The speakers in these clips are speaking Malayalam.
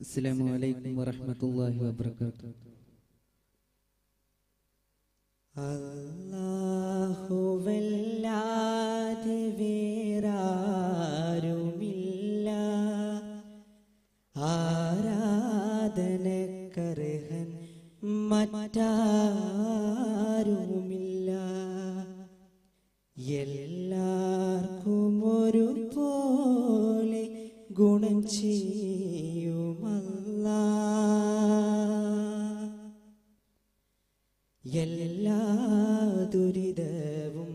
അസ്സലാമു അലൈക്കും വറഹ്മത്തുള്ളാഹി വബറകാതുഹു. അല്ലാഹുവല്ലാതെ വേറാരുമില്ല. ആരാധനക്കർഹൻ മറ്റാരുമില്ല. എല്ലാവർക്കും ഒരു പോലെ ഗുണം ചെയ്യുമല്ല എല്ലാ ദുരിതവും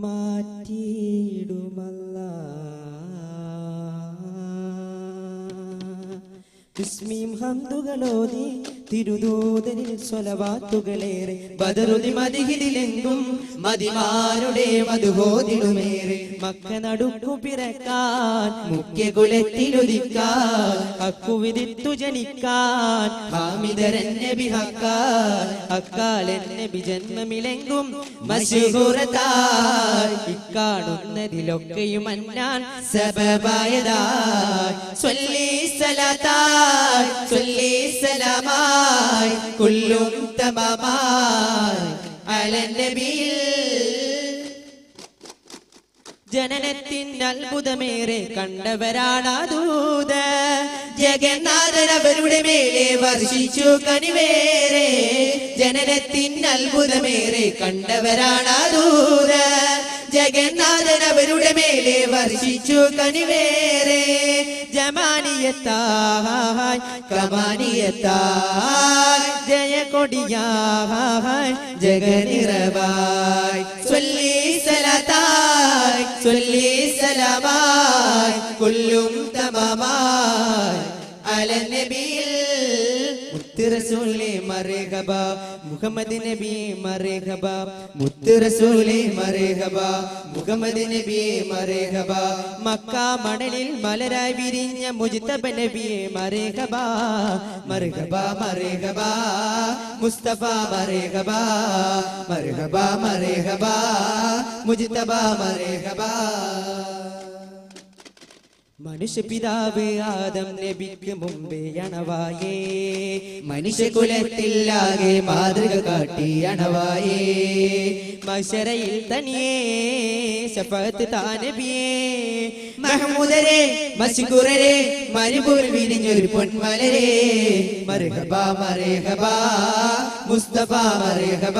മാറ്റിയിടുമല്ല. വിസ്മീം ഹന്തുകളോതി തിരുദൂതനിൽ സ്വലവാത്തുകളേറെ. പിറക്കാൻ ജനിക്കാൻ അന്നാൻ സ്വല്ലി സലാത്തായി സ്വല്ലി സലാമായി തമാമായി അലനബിയിൽ ജനനത്തിൻ അത്ഭുതമേറെ കണ്ടവരാണ് ദൂത. ജഗന്നാഥൻ അവരുടെ മേലെ വർഷിച്ചു കനിവേറെ. ജനനത്തിൻ അത്ഭുതമേറെ കണ്ടവരാണ് ദൂത. ജഗന്നാഥൻ അവരുടെ മേലെ വർഷിച്ചു കനിവേറെ. ജമാനിയത്തായ് കമാനിയത്തായ് ജയ കൊടിയായ് ജഗനിറവായ് ചൊല്ലി സലതായ് ചൊല്ലി സലവായ് കൊല്ലും തമമായ് അലനബിയിൽ മുത്തുറസൂലെ മറേഹബ. മുഹമ്മദ് നബി മറേഹബ. മുത്തുറസൂലെ മറേഹബ. മുഹമ്മദ് നബി മറേഹബ. മക്ക മണലിൽ മലരായി വിരിഞ്ഞ മുജിതബ നബിയെ മറേഹബ. മറേഹബ മറേഹബ. മുസ്തഫ മറേഹബ. മറേഹബ മറേഹബ. മുജിതബ മറേഹബ. മനുഷ്യപിതാവ് ആദം നബിക്ക് മുമ്പേ അണവായേ. മനുഷ്യകുലത്തിലാകെ മാതൃക കാട്ടി അണവായേ. മഷരയിൽ തനിയേ ശപത്ത് താനബിയേ മഹമൂദരെ മസിക്കുറരെ മരുപൂർ വിരിഞ്ഞൊരു പൊന്മലരെ. മറുഹബ മറേഹബ മുസ്തഫ മറേഹബ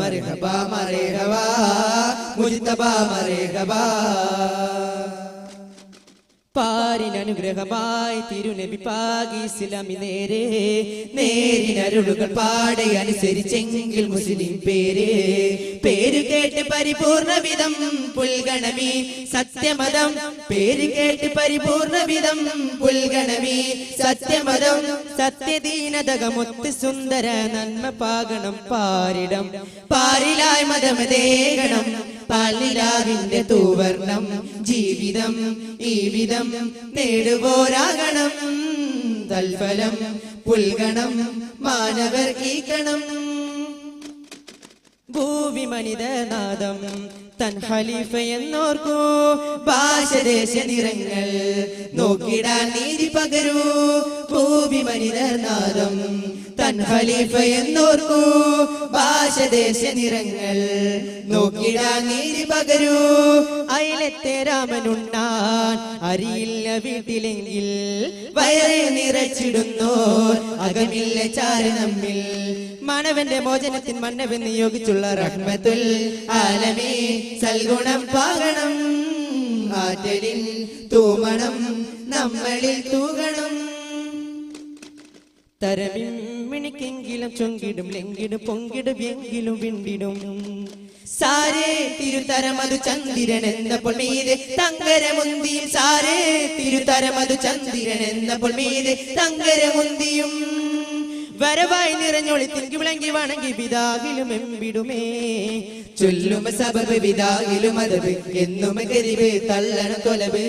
മറുഹബ മറേഹബ മുജ്തബ മറേഹബ പാരിനനുഗ്രഹമായി തിരുനബി പാകി ഇസ്ലാമി നേരെ. നേരിനരുളുകൾ പാടെ അനുസരിച്ചെങ്കിൽ മുസ്ലിം പേര്. പേര് കേട്ട് പരിപൂർണ വിധം പുൽഗണമി. സത്യമതം. പേര് കേട്ട് പരിപൂർണ വിധം പുൽഗണമി. സത്യമതം. സത്യദീനതകമൊത്ത് സുന്ദര നന്മ പാകണം പാരിടം. പാരിലായി മതമതേകണം പാലിലാവിന്റെ തൂവർണം ജീവിതം ഈ വിധം നേടുപോരാകണം തൽഫലം പുൽഗണം മാനവർ ഈക്കണം ഭൂവി മനിതനാദം തൻ ഖലീഫ എന്നോർക്കൂ. ഭാഷദേശ നിറങ്ങൾ നോക്കിടാൻ നീതി പകരൂ. ഭൂമി മനിതർനാദം തൻ ഖലീഫ എന്നോർക്കൂ. ഭാഷദേശ നിറങ്ങൾ നോക്കിടാൻ നീതി പകരൂ. അയലത്തെ രാമനുണ്ടാൻ അരിയില്ല വീട്ടിലെങ്കിൽ വയറെ നിറച്ചിടുന്നോർ അകമില്ല ചാര നമ്മിൽ മാനവന്റെ മോചനത്തിൻ മന്നവൻ നിയോഗിച്ചുള്ള റഹ്മത്തുൽ ആലമേ. സൽഗുണം പാകണം ആറ്റലിൽ തൂമണം നമ്മളിൽ തൂകണം. തരമിമ്മിണിക്കെങ്കിലും ചൊങ്കിടും ലെങ്കിടും പൊങ്കിടും എങ്കിലും വിണ്ടിടും. സാരേ തിരുതരമതു ചന്ദ്രൻ എന്ന മീതെ തങ്കരമുന്തിയും. സാരേ തിരുതരമതു ചന്ദ്രൻ എന്ന മീതെ തങ്കരമുന്തിയും. വരവായി നിറഞ്ഞൊളി തിങ്കി വിളങ്ങി വണങ്ങി പിതാവിലും എമ്പിടുമേ. ചൊല്ലുമ സബബ് പിതാവിലും അതബ് എന്നും കരിവ് തള്ളണ തൊലബ്.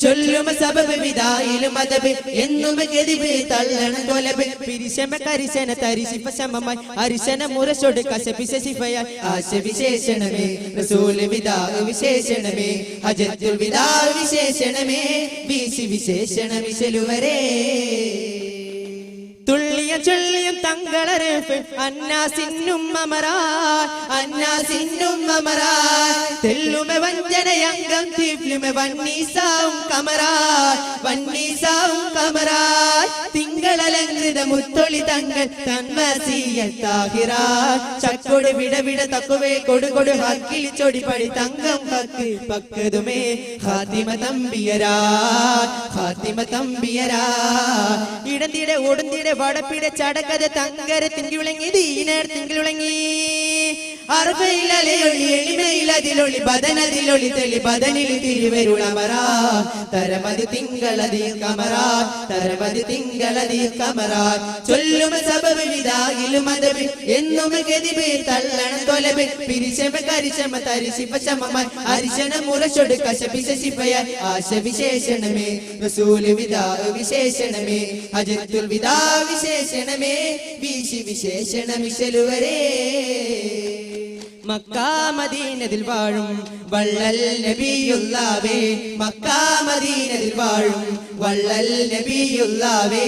ചൊല്ലുമ സബബ് വിതായിലും മതബ് എന്നും ഗതിബ് തള്ളണ കൊലബ് പിരിശമ കരിശന തരിശിപ്പ ശമമായി അരിശന മുരശോട് കശപിശ ശിഫയാൽ ആശ വിശേഷണമേ റസൂൽ വിതാവ് വിശേഷണമേ അജത്തുൽ വിതാവ് വിശേഷണമേ വീശി വിശേഷണ വിശലുവരേ. ചൊല്ലിയും അമറായ് തെല്ലുമെ വഞ്ചനയംഗം തീഫ്ലുമെ വന്നീസാവും കമറായ് വന്നീസാവും കമറായ്. തിങ്കളലങ്കൃത മുത്തൊളി തങ്ങൾ തന്മസീയത്താഹിറായ് ചക്കൊട് വിട വിട തക്കുവേ കൊടുകൊടു കൊടു ഹക്കിലി ചൊടി തങ്കം ഹക്ക് പക്കതുമേ ഹാതിമ തമ്പിയരാ. ഹാത്തിമ തമ്പിയരാ. ഇടന്തിടെ ഓടുന്തിടെ വടപ്പിടെ ചടക്കത തങ്കര തിങ്കി വിളങ്ങി ദീനർ തിങ്കി അറുപയിലൊളി എളിമയിലതിലൊളി ബദനതിലൊളി തെളി ബദനിൽ തിരുവരുളമറാ തരമതി തിങ്കളതി കമറ തരമതി തിങ്കളതി കമറ. ചൊല്ലും സബബ് വിതാകിലും അതബ് എന്നും ഗതിബ് തള്ളണം തൊലബ്. പിരിശമ കരിശമ തരിശിപ്പ ശമമായി അരിശന മുറശൊടു കശപിശ ശിഫയാൽ ആശ വിശേഷണമേ റസൂൽ വിതാ വിശേഷണമേ ഹജത്തുൽ വിതാ വിശേഷണമേ. വീശി വിശേഷണ മിശലുവരേ മക്കാമദീനതിൽ വാഴും. വള്ളൽ നബിയുള്ളാവേ മക്കാമദീനതിൽ വാഴും. വള്ളൽ നബിയുള്ളാവേ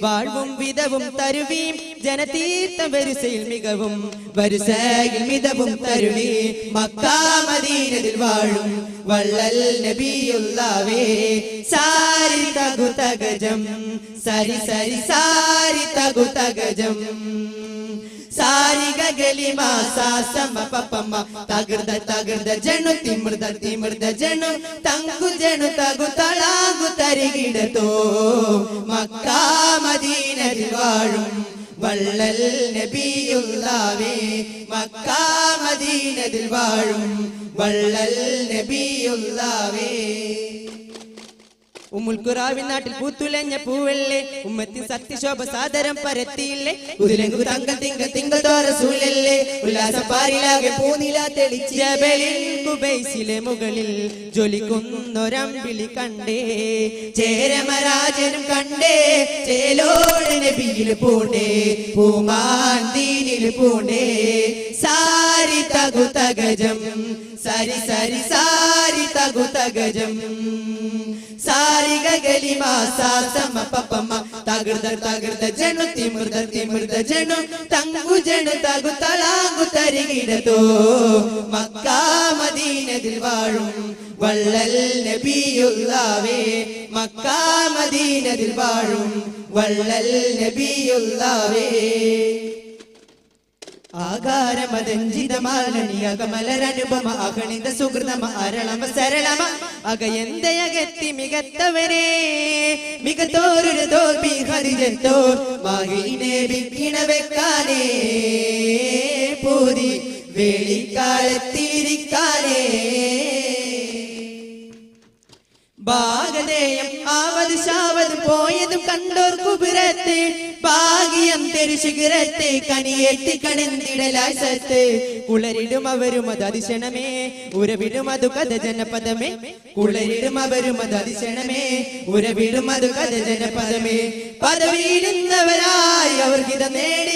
വാഴും വിധവും തരുവീം ജനതീർത്ഥം വരുസയിൽ മികവും. വരുസയിൽ മിതവും തരുവീ മക്കാമദീനതിൽ വാഴും. വള്ളൽ നബിയുള്ളാവേ സാരി തകു തകജം സരി സരി സാരി തകു തകജം സാരിക ഗലിമ സാസമ പപ്പമ്മ തകൃത തകൃത ജണു തിമൃത തിമൃത ജണു തങ്കു ജണു തകു തളാകു തരികിടത്തോ. മക്കാ മദീനയിൽ വാഴും വള്ളൽ നബിയുള്ളാവേ. മക്ക മദീനതിൽ വാഴും വള്ളൽ നബിയുള്ളാവേ. ഉമ്മുൽക്കുറാവിൻ നാട്ടിൽ പൂത്തുലഞ്ഞ പൂവല്ലേ? ഉമ്മത്തിൻ സത്യശോഭ സാദരം പരത്തിയില്ലേ? ഉരുലങ്കു തങ്കൾ തിങ്കൾ തിങ്കൾ തോറസൂലല്ലേ ഉല്ലാസ പാരിലാകെ പൂനില തെളിച്ച് കുബൈസിലെ മുകളിൽ ജ്വലിക്കുന്നൊരമ്പിളി കണ്ടേ. ചേരമരാജനും കണ്ടേ. ചേലോട് നബിയിൽ പൂണ്ടേ. പൂമാന്തീനിൽ പൂണ്ടേ. സാരി തകു തകജം. സരി സരി സാരി തകു തകജം. സാരിക ഗലിമ സാസമ പപ്പമ തകൃത തകൃത ജണു തിമൃത തിമൃത ജണു തങ്കു ജണു തകു തളാങ്കു തരികിടതോ മക്കാ മദീനതിൽ വാഴും വള്ളൽ നബിയുള്ളാവേ മക്ക മദീനതിൽ വാഴും വള്ളൽ നബിയുള്ളാവേ ആകാരമതഞ്ചിതമാലനിയകമലരനുപമ അഗണിത സുഹൃതമ അരളമ സരളമ അകയന്തയകത്തി മികത്തവരെ മികത്തോരൊരു തോൽവി ഹരിജത്തോ മാഹിനെ വിക്കിണ വെക്കാനേ പൂതി വേളിക്കാലത്തിരിക്കാനേ. ഭാഗതേയം ആവത് ശാവത് പോയതും കണ്ടോർ കുബിരത്ത്. ഭാഗ്യം തെരുശിഖിരത്ത് കനിയേറ്റി കടന്നിടലാസത്ത് കുളരിടും അവരും അത് അതിശണമേ ഉരവിടും അത് കഥ ജനപദമേ. കുളരിടും അവരും അത് അതിശണമേ ഉരവിടും അത് കഥ ജനപദമേ. പദവിയിടുന്നവരായി അവർക്കിത് നേടി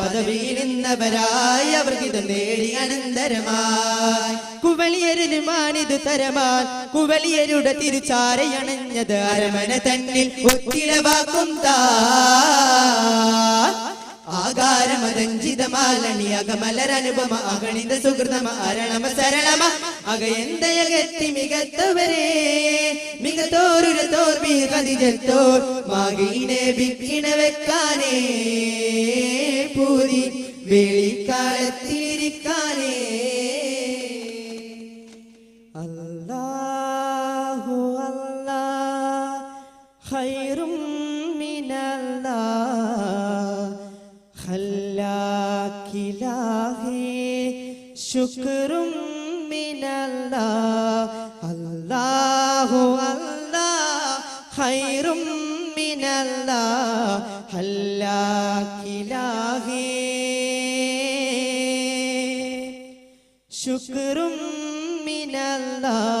പദവിയിലിന്നവരായി അവർക്കിത് നേടി അനന്തരമായി. കുവളിയരുമാണിത് തരമാൻ കുവലിയരുടെ തിരിച്ചാരയണഞ്ഞത് അരമന തന്നിൽ ഒത്തിരവാക്കും താ. ആകാരമരഞ്ജിതമാലണി അകമലരനുപമ അഗണിത സുഹൃതമ അരണമ സരളമ അകയന്തയകത്തി മികത്തവരേ. മികത്തോരു തോർവി കതിജത്തോർ മാഗീനെ വിക്കിണ വെക്കാനേ. പൂരി വെളിക്കാലത്തിരിക്കാനേ അല്ലാഹു അല്ലാ ഖൈറും ശുക്റും മിനല്ലാ. അല്ലാഹു അല്ലാ ഹൈറും മിനല്ലാ. ഖല്ലാഖിലാഹി ശുക്രും മിനല്ലാ.